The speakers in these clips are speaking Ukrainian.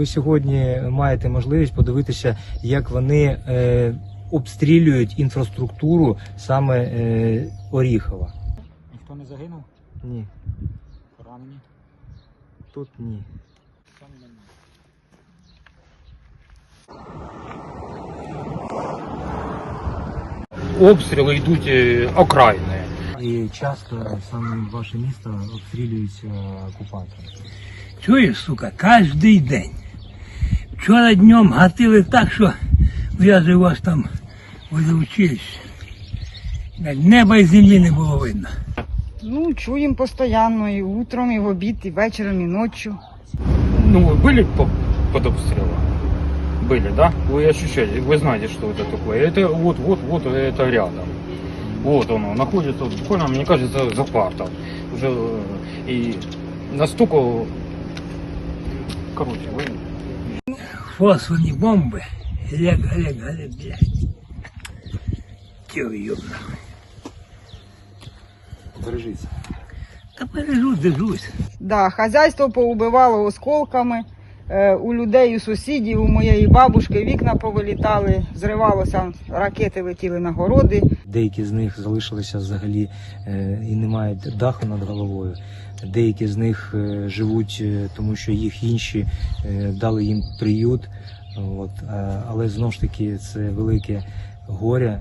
ви сьогодні маєте можливість подивитися, як вони е, обстрілюють інфраструктуру саме е, Оріхова. Ніхто не загинув? Ні, Поранені? тут ні. Там немає. обстріли йдуть е, окраїни. І часто саме ваше місто обстрілюється окупантами. Чуєш, сука, кожний день. Вчора днем гатили так, що я же вас там возле училища. Навіть Неба і землі не було видно. Ну, чуємо постійно, і утром, і в обід, і вечором, і ночі. Ну, вы были по- под обстрелом? Были, да? Вы ощущаете, вы знаете, что это такое. Это вот, вот, вот, это рядом. Вот оно, находится буквально, мне кажется, за квартал. Уже э, и настолько, короче, вы Фосфорні бомби. Гляк, гляк, гляк, блядь. Тьо, йобна. Бережись. Та пережу, держусь. Да, хазяйство поубивало осколками. Е, У людей, у сусідів, у моєї бабушки вікна повилітали, зривалося, ракети летіли на городи. Деякі з них залишилися взагалі е, і не мають даху над головою. Деякі з них е, живуть, тому що їх інші дали їм приют. От, але знову ж таки це велике горе.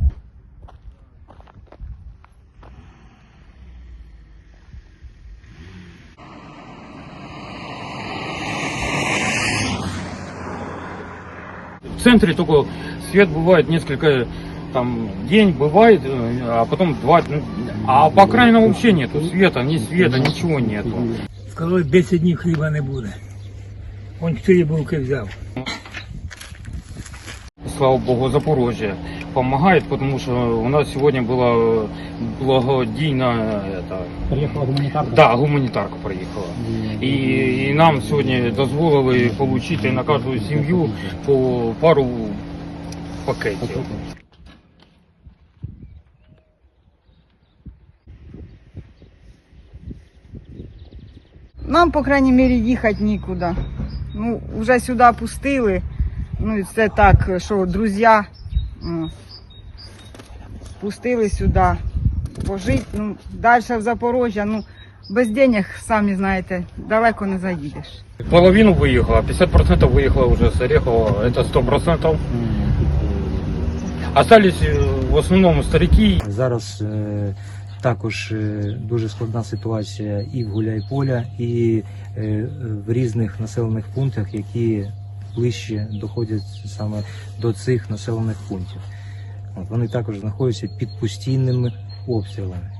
в центре только свет бывает несколько, там, день бывает, э, а потом два, ну, а по окраинам вообще нету света, ни света, ничего нету. Сказали, 10 днів хліба не буде. Он 4 булки взяв. Слава Богу, Запорожье помогает, потому что у нас сегодня была э, благодійна это, Приїхала гуманітарка? да, гуманітарка приїхала. І, і нам сьогодні дозволили отримати на кожну сім'ю по пару пакетів. Нам, по крайній мірі, їхати нікуди. Ну, вже сюди пустили. Ну, і це так, що друзі м, пустили сюди пожити. Ну, далі в Запорожжя, ну, без денег, самі знаєте, далеко не заїдеш. Половину виїхала, 50% виїхала вже з Орехова, це 100%. Остались е, в основному старики, Зараз е, також е, дуже складна ситуація і в Гуляйполя, і е, в різних населених пунктах, які ближче доходять саме до цих населених пунктів. От вони також знаходяться під постійними обстрілами.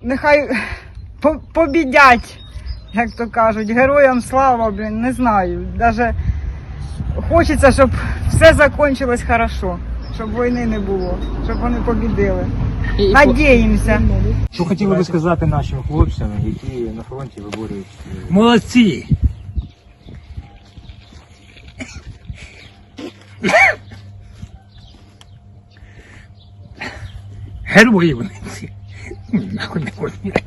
Нехай побідять, як то кажуть, героям слава, блін, не знаю. Даже хочеться, щоб все закінчилось хорошо, щоб війни не було, щоб вони побідили. Надіємося. Що хотіли би сказати нашим хлопцям, які на фронті виборюють е, Молодці. Герої вони всі. Нахуй не хочуть.